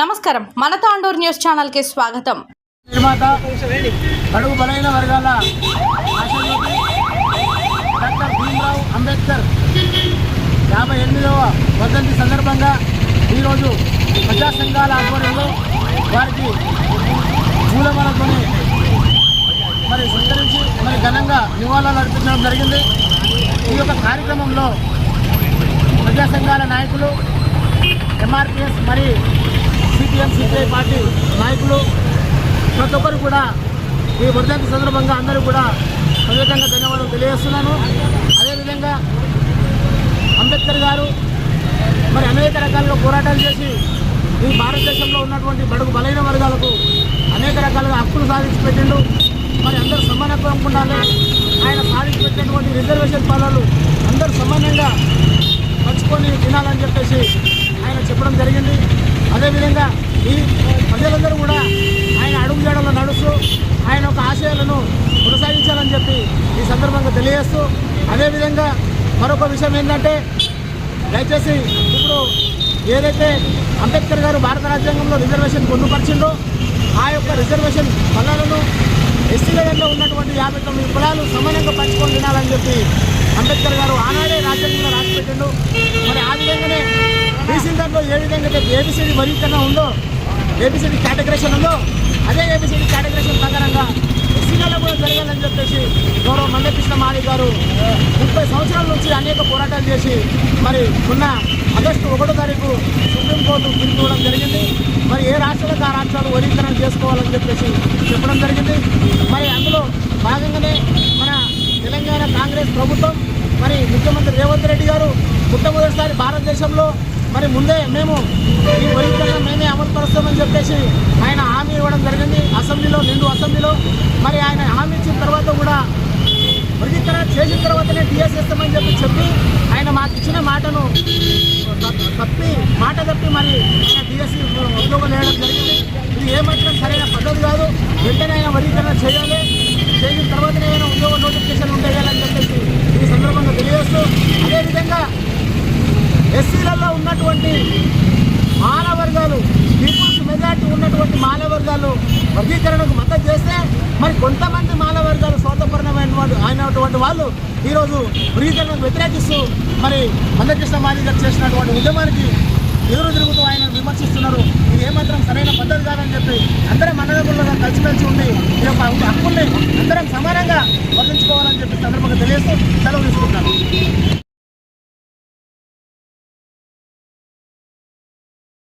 నమస్కారం. మన తాండూర్ న్యూస్ ఛానల్కి స్వాగతం. నిర్మాత బడుగు బలైన వర్గాల డాక్టర్ భీమ్రావ్ అంబేద్కర్. యాభై ఎనిమిదవ వర్ధంతి సందర్భంగా ఈరోజు ప్రజా సంఘాల ఆధ్వర్యంలో వారికి మూలమలతో మరి సత్కరించి మరి ఘనంగా నివాళులు అర్పించడం జరిగింది. ఈ యొక్క కార్యక్రమంలో ప్రజా సంఘాల నాయకులు ఎంఆర్పిఎస్ మరి సిపిఎం సిపిఐ పార్టీ నాయకులు ప్రతి ఒక్కరు కూడా ఈ వర్ధంతి సందర్భంగా అందరూ కూడా ప్రత్యేకంగా ధన్యవాదాలు తెలియజేస్తున్నాను. అదేవిధంగా అంబేద్కర్ గారు మరి అనేక రకాలుగా పోరాటాలు చేసి ఈ భారతదేశంలో ఉన్నటువంటి బడుగు బలైన వర్గాలకు అనేక రకాలుగా హక్కులు సాధించి పెట్టిండు. మరి అందరూ సమానత్వం ఉండాలి. ఆయన సాధించి పెట్టినటువంటి రిజర్వేషన్ పాలనలు అందరూ సమానంగా పంచుకొని తినాలని చెప్పేసి అదేవిధంగా ఈ ప్రజలందరూ కూడా ఆయన అడుగు జాడలో నడుస్తూ ఆయన యొక్క ఆశయాలను కొనసాగించాలని చెప్పి ఈ సందర్భంగా తెలియజేస్తూ అదేవిధంగా మరొక విషయం ఏంటంటే దయచేసి ఇప్పుడు ఏదైతే అంబేద్కర్ గారు భారత రాజ్యాంగంలో రిజర్వేషన్ పొందుపరిచిందో ఆ యొక్క రిజర్వేషన్ ఫలాలను ఎస్సీల దగ్గర ఉన్నటువంటి యాభై తొమ్మిది కులాలు సమానంగా పంచుకొని తినాలని చెప్పి అంబేద్కర్ గారు ఆనాడే రాజ్యాంగంలో రాసిపెట్టిండు. మరి ఆ విధంగానే బీసీ దాంట్లో ఏ విధంగా ఏబిసిడి వర్గీకరణ ఉందో ఏబిసిడి కేటగరేషన్ ఉందో అదే ఏబిసిడి కేటగరేషన్ ప్రకారంగా ఎస్సీలలో కూడా జరగాలని చెప్పేసి గౌరవ మందకృష్ణ మాలి గారు ముప్పై సంవత్సరాల నుంచి అనేక పోరాటాలు చేసి మరి ఉన్న ఆగస్టు ఒకటో తారీఖు సుప్రీంకోర్టు తీర్పు జరిగింది. మరి ఏ రాష్ట్రాలకు ఆ రాష్ట్రాలు వర్గీకరణ చేసుకోవాలని చెప్పేసి చెప్పడం జరిగింది. మరి అందులో భాగంగానే మన తెలంగాణ కాంగ్రెస్ ప్రభుత్వం మరి ముఖ్యమంత్రి రేవంత్ రెడ్డి గారు మొట్టమొదటిసారి భారతదేశంలో మరి ముందే మేము ఈ వరికల్లా మేమే అమలు పరుస్తామని చెప్పేసి ఆయన హామీ ఇవ్వడం జరిగింది. అసెంబ్లీలో నిండు అసెంబ్లీలో. మరి ఆయన హామీ ఇచ్చిన తర్వాత కూడా వర్గీకరణ చేసిన తర్వాతనే డిఎస్ ఇస్తామని చెప్పి చెప్పి ఆయన మాకు ఇచ్చిన మాటను తప్ప- తప్పి మాట తప్పి మరి ఆయన డిఎస్సి ఉద్యోగం వేయడం జరిగింది. ఇది ఏమాత్రం సరైన పద్ధతి కాదు. వెంటనే ఆయన వర్గీకరణ చేయాలి. చేసిన తర్వాతనే ఆయన ఉద్యోగ నోటిఫికేషన్ ఉండేయాలని చెప్పేసి ఈ సందర్భంగా తెలియజేస్తూ అదేవిధంగా ఎస్సీలలో ఉన్నటువంటి మానవర్గాలు పీపుల్స్ మెజార్టీ ఉన్నటువంటి మానవర్గాలు వర్గీకరణకు మద్దతు చేస్తే మరి కొంతమంది మానవర్గాలు స్వార్థపరమైన వాళ్ళు అయినటువంటి వాళ్ళు ఈరోజు వర్గీకరణకు వ్యతిరేకిస్తూ మరి మందకృష్ణ మాది గారు చేసినటువంటి ఉద్యమానికి ఎదురు తిరుగుతూ ఆయన విమర్శిస్తున్నారు. ఇది ఏమాత్రం సరైన పద్ధతి కాదని చెప్పి అందరం అన్నదమ్ములుగా కలిసిమెలిసి ఉండి ఈ యొక్క హక్కుల్ని అందరం సమానంగా వర్తించుకోవాలని చెప్పి సందర్భంగా తెలియజేస్తూ సెలవు తీసుకుంటాను